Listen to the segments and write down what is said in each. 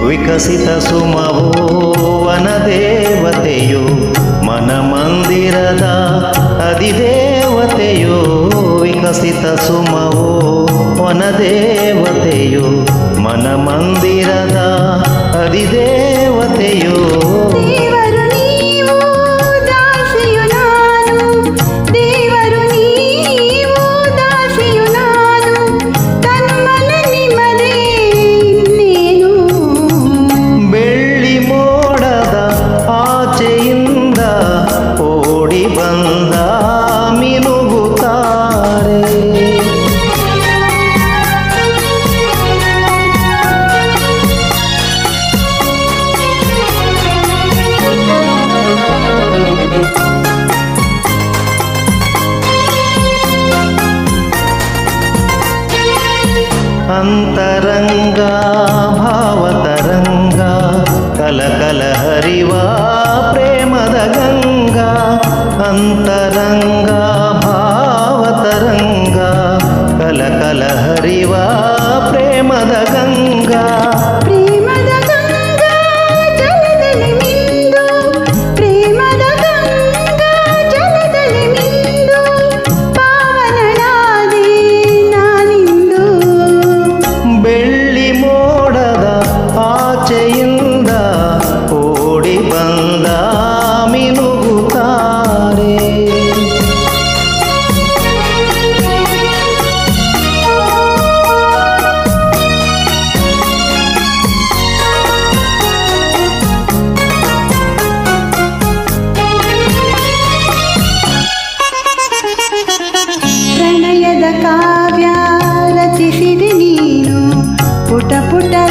ವಿಕಸಿತ ಸುಮವೋ ವನದೇವತೆಯು ಮನ ಮಂದಿರದ ಅಧಿದೇವತೆಯು ವಿಕಸಿತ ಸುಮವೋ ವನದೇವತೆಯು ಮನ ಮಂದಿರದ ಅಧಿದೇವತೆಯು అంతరంగా భావతరంగా కలకల హరివా ప్రేమద గంగా అంతరంగా భావతరంగా కలకల హరివా ప్రేమద గంగా.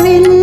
நின்